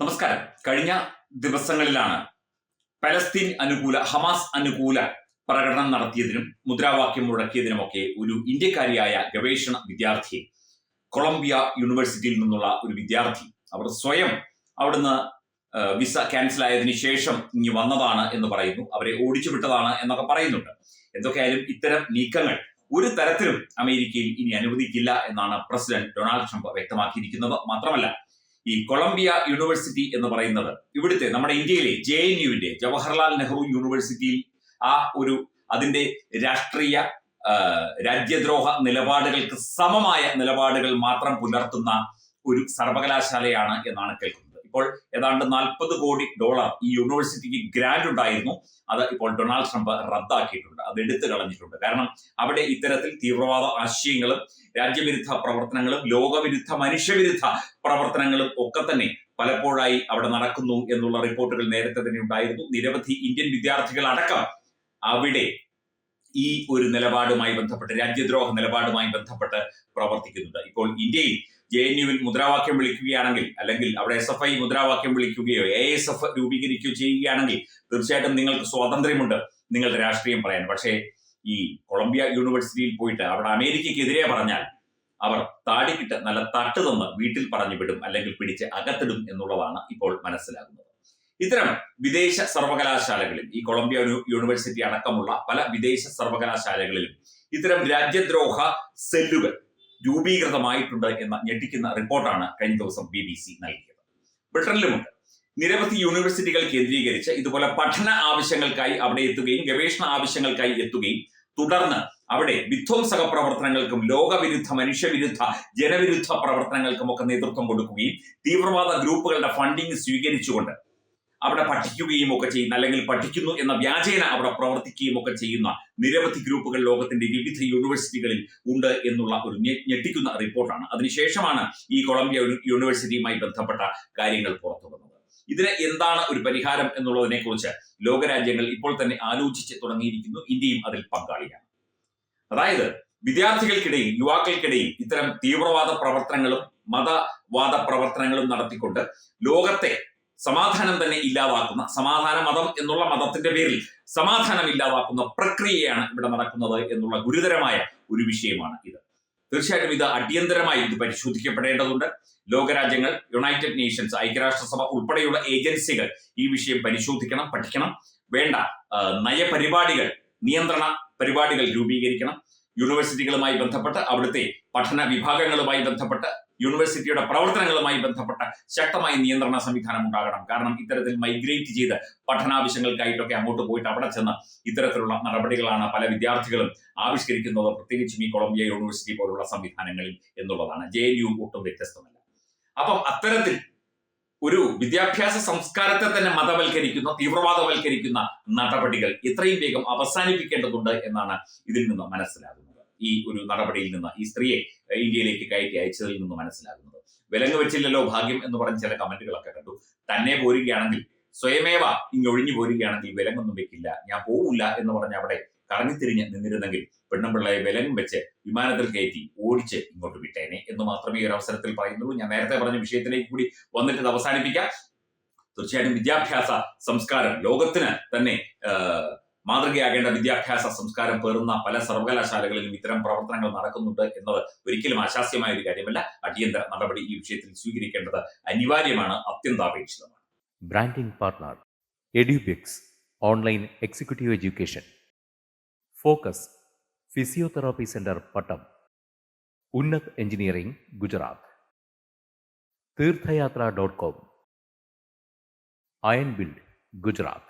നമസ്കാരം. കഴിഞ്ഞ ദിവസങ്ങളിലാണ് പലസ്തീൻ അനുകൂല ഹമാസ് അനുകൂല പ്രകടനം നടത്തിയതിനും മുദ്രാവാക്യം മുഴക്കിയതിനുമൊക്കെ ഒരു ഇന്ത്യക്കാരിയായ ഗവേഷണ വിദ്യാർത്ഥി കൊളംബിയ യൂണിവേഴ്സിറ്റിയിൽ നിന്നുള്ള ഒരു വിദ്യാർത്ഥി. അവർ സ്വയം അവിടുന്ന് വിസ ക്യാൻസൽ ആയതിനു ശേഷം ഇനി വന്നതാണ് എന്ന് പറയുന്നു. അവരെ ഓടിച്ചു വിട്ടതാണ് എന്നൊക്കെ പറയുന്നുണ്ട്. എന്തൊക്കെയായാലും ഇത്തരം നീക്കങ്ങൾ ഒരു തരത്തിലും അമേരിക്കയിൽ ഇനി അനുവദിക്കില്ല എന്നാണ് പ്രസിഡന്റ് ഡൊണാൾഡ് ട്രംപ് വ്യക്തമാക്കിയിരിക്കുന്നത്. മാത്രമല്ല ഈ കൊളംബിയ യൂണിവേഴ്സിറ്റി എന്ന് പറയുന്നത്. ഇവിടുത്തെ നമ്മുടെ ഇന്ത്യയിലെ ജെ എൻ യുവിന്റെ ജവഹർലാൽ നെഹ്റു യൂണിവേഴ്സിറ്റിയിൽ ആ ഒരു അതിന്റെ രാഷ്ട്രീയ രാജ്യദ്രോഹ നിലപാടുകൾക്ക് സമമായ നിലപാടുകൾ മാത്രം പുലർത്തുന്ന ഒരു സർവകലാശാലയാണ് എന്നാണ് കേൾക്കുന്നത്. ഇപ്പോൾ ഏതാണ്ട് നാൽപ്പത് കോടി ഡോളർ ഈ യൂണിവേഴ്സിറ്റിക്ക് ഗ്രാൻഡ് ഉണ്ടായിരുന്നു. അത് ഇപ്പോൾ ഡൊണാൾഡ് ട്രംപ് റദ്ദാക്കിയിട്ടുണ്ട്. അത് എടുത്തു കളഞ്ഞിട്ടുണ്ട്. കാരണം അവിടെ ഇത്തരത്തിൽ തീവ്രവാദ ആശയങ്ങളും രാജ്യവിരുദ്ധ പ്രവർത്തനങ്ങളും ലോകവിരുദ്ധ മനുഷ്യവിരുദ്ധ പ്രവർത്തനങ്ങളും ഒക്കെ തന്നെ പലപ്പോഴായി അവിടെ നടക്കുന്നു എന്നുള്ള റിപ്പോർട്ടുകൾ നേരത്തെ തന്നെ ഉണ്ടായിരുന്നു. നിരവധി ഇന്ത്യൻ വിദ്യാർത്ഥികൾ അടക്കം അവിടെ ഈ ഒരു നിലപാടുമായി ബന്ധപ്പെട്ട് രാജ്യദ്രോഹ നിലപാടുമായി ബന്ധപ്പെട്ട് പ്രവർത്തിക്കുന്നുണ്ട്. ഇപ്പോൾ ഇന്ത്യയിൽ ജെ എൻ യുവിൽ മുദ്രാവാക്യം വിളിക്കുകയാണെങ്കിൽ അല്ലെങ്കിൽ അവിടെ എസ് എഫ് ഐ മുദ്രാവാക്യം വിളിക്കുകയോ എ എസ് എഫ് രൂപീകരിക്കുകയോ ചെയ്യുകയാണെങ്കിൽ തീർച്ചയായിട്ടും നിങ്ങൾക്ക് സ്വാതന്ത്ര്യമുണ്ട് നിങ്ങൾ രാഷ്ട്രീയം പറയാൻ. പക്ഷേ ഈ കൊളംബിയ യൂണിവേഴ്സിറ്റിയിൽ പോയിട്ട് അവിടെ അമേരിക്കയ്ക്കെതിരെ പറഞ്ഞാൽ അവർ താടിക്കിട്ട് നല്ല തട്ട് തന്ന് വീട്ടിൽ പറഞ്ഞു വിടും അല്ലെങ്കിൽ പിടിച്ച് അകത്തിടും എന്നുള്ളതാണ് ഇപ്പോൾ മനസ്സിലാകുന്നത്. ഇത്തരം വിദേശ സർവകലാശാലകളിൽ ഈ കൊളംബിയ യൂണിവേഴ്സിറ്റി അടക്കമുള്ള പല വിദേശ സർവകലാശാലകളിലും ഇത്തരം രാജ്യദ്രോഹ സെല്ലുകൾ രൂപീകൃതമായിട്ടുണ്ട് എന്ന ഞെട്ടിക്കുന്ന റിപ്പോർട്ടാണ് കഴിഞ്ഞ ദിവസം ബി ബി സി നൽകിയത്. ബ്രിട്ടനിലുമുണ്ട്. നിരവധി യൂണിവേഴ്സിറ്റികൾ കേന്ദ്രീകരിച്ച് ഇതുപോലെ പഠന ആവശ്യങ്ങൾക്കായി അവിടെ എത്തുകയും ഗവേഷണ ആവശ്യങ്ങൾക്കായി എത്തുകയും തുടർന്ന് അവിടെ വിധ്വംസക പ്രവർത്തനങ്ങൾക്കും ലോകവിരുദ്ധ മനുഷ്യവിരുദ്ധ ജനവിരുദ്ധ പ്രവർത്തനങ്ങൾക്കും ഒക്കെ നേതൃത്വം കൊടുക്കുകയും തീവ്രവാദ ഗ്രൂപ്പുകളുടെ ഫണ്ടിങ് സ്വീകരിച്ചുകൊണ്ട് അവിടെ പഠിക്കുകയും ഒക്കെ ചെയ്യുന്ന അല്ലെങ്കിൽ പഠിക്കുന്നു എന്ന വ്യാജേന അവിടെ പ്രവർത്തിക്കുകയും ഒക്കെ ചെയ്യുന്ന നിരവധി ഗ്രൂപ്പുകൾ ലോകത്തിന്റെ വിവിധ യൂണിവേഴ്സിറ്റികളിൽ ഉണ്ട് എന്നുള്ള ഒരു ഞെട്ടിക്കുന്ന റിപ്പോർട്ടാണ്. അതിനുശേഷമാണ് ഈ കൊളംബിയ യൂണിവേഴ്സിറ്റിയുമായി ബന്ധപ്പെട്ട കാര്യങ്ങൾ പുറത്തു വന്നത് ഇതിന് എന്താണ് ഒരു പരിഹാരം എന്നുള്ളതിനെ കുറിച്ച് ലോകരാജ്യങ്ങൾ ഇപ്പോൾ തന്നെ ആലോചിച്ച് തുടങ്ങിയിരിക്കുന്നു. ഇന്ത്യയും അതിൽ പങ്കാളിയാണ്. അതായത് വിദ്യാർത്ഥികൾക്കിടയിൽ യുവാക്കൾക്കിടയിൽ ഇത്തരം തീവ്രവാദ പ്രവർത്തനങ്ങളും മതവാദ പ്രവർത്തനങ്ങളും നടത്തിക്കൊണ്ട് ലോകത്തെ സമാധാനം തന്നെ ഇല്ലാതാക്കുന്ന സമാധാന മതം എന്നുള്ള മതത്തിന്റെ പേരിൽ സമാധാനം ഇല്ലാതാക്കുന്ന പ്രക്രിയയാണ് ഇവിടെ നടക്കുന്നത് എന്നുള്ള ഗുരുതരമായ ഒരു വിഷയമാണ് ഇത്. തീർച്ചയായിട്ടും ഇത് അടിയന്തരമായി ഇത് പരിശോധിക്കപ്പെടേണ്ടതുണ്ട്. ലോകരാജ്യങ്ങൾ യുണൈറ്റഡ് നേഷൻസ് ഐക്യരാഷ്ട്രസഭ ഉൾപ്പെടെയുള്ള ഏജൻസികൾ ഈ വിഷയം പരിശോധിക്കണം പഠിക്കണം. വേണ്ട നയപരിപാടികൾ നിയന്ത്രണ പരിപാടികൾ രൂപീകരിക്കണം. യൂണിവേഴ്സിറ്റികളുമായി ബന്ധപ്പെട്ട് അവിടുത്തെ പഠന വിഭാഗങ്ങളുമായി ബന്ധപ്പെട്ട് യൂണിവേഴ്സിറ്റിയുടെ പ്രവർത്തനങ്ങളുമായി ബന്ധപ്പെട്ട ശക്തമായ നിയന്ത്രണ സംവിധാനം ഉണ്ടാകണം. കാരണം ഇത്തരത്തിൽ മൈഗ്രേറ്റ് ചെയ്ത് പഠനാവശ്യങ്ങൾക്കായിട്ടൊക്കെ അങ്ങോട്ട് പോയിട്ട് അവിടെ ചെന്ന് ഇത്തരത്തിലുള്ള നടപടികളാണ് പല വിദ്യാർത്ഥികളും ആവിഷ്കരിക്കുന്നത്. പ്രത്യേകിച്ചും ഈ കൊളംബിയ യൂണിവേഴ്സിറ്റി പോലുള്ള സംവിധാനങ്ങളിൽ എന്നുള്ളതാണ്. ജെ എൻ യു ഒട്ടും വ്യത്യസ്തമല്ല. അപ്പം അത്തരത്തിൽ ഒരു വിദ്യാഭ്യാസ സംസ്കാരത്തെ തന്നെ മതവൽക്കരിക്കുന്ന തീവ്രവാദവൽക്കരിക്കുന്ന നടപടികൾ എത്രയും വേഗം അവസാനിപ്പിക്കേണ്ടതുണ്ട് എന്നാണ് ഇതിൽ നിന്ന് മനസ്സിലാകുന്നത്. ഈ ഒരു നടപടിയിൽ നിന്ന് ഈ സ്ത്രീയെ ഇന്ത്യയിലേക്ക് കയറ്റി അയച്ചതിൽ നിന്ന് മനസ്സിലാകുന്നത്. വിലങ്ങ് വെച്ചില്ലല്ലോ ഭാഗ്യം എന്ന് പറഞ്ഞ ചില കമന്റുകളൊക്കെ കണ്ടു. തന്നെ പോരുകയാണെങ്കിൽ സ്വയമേവ ഇങ്ങൊഴിഞ്ഞു പോരുകയാണെങ്കിൽ വിലങ്ങൊന്നും വെക്കില്ല ഞാൻ പോവില്ല എന്ന് പറഞ്ഞ അവിടെ കറങ്ങിത്തിരിഞ്ഞ് നിന്നിരുന്നെങ്കിൽ പെണ്ണുമ്പിള്ളയെ വിലങ്ങും വെച്ച് വിമാനത്തിൽ കയറ്റി ഓടിച്ച് ഇങ്ങോട്ട് വിട്ടേനെ എന്ന് മാത്രമേ ഈ ഒരു അവസരത്തിൽ പറയുന്നുള്ളൂ. ഞാൻ നേരത്തെ പറഞ്ഞ വിഷയത്തിലേക്ക് കൂടി വന്നിട്ട് അവസാനിപ്പിക്കാം. തീർച്ചയായിട്ടും വിദ്യാഭ്യാസ സംസ്കാരം ലോകത്തിന് തന്നെ മാതൃകയാകേണ്ട വിദ്യാഭ്യാസ സംസ്കാരം പേറുന്ന പല സർവകലാശാലകളിലും ഇത്തരം പ്രവർത്തനങ്ങൾ നടക്കുന്നുണ്ട് എന്നത് ഒരിക്കലും അശാസ്യമായ ഒരു കാര്യമല്ല. അടിയന്തര നടപടി ഈ വിഷയത്തിൽ സ്വീകരിക്കേണ്ടത് അനിവാര്യമാണ് അത്യന്താപേക്ഷിതമാണ്. Branding partner Edubix online executive education focus physiotherapy centre Pattom Unnat engineering Gujarat Theerthayathra dot com iron build Gujarat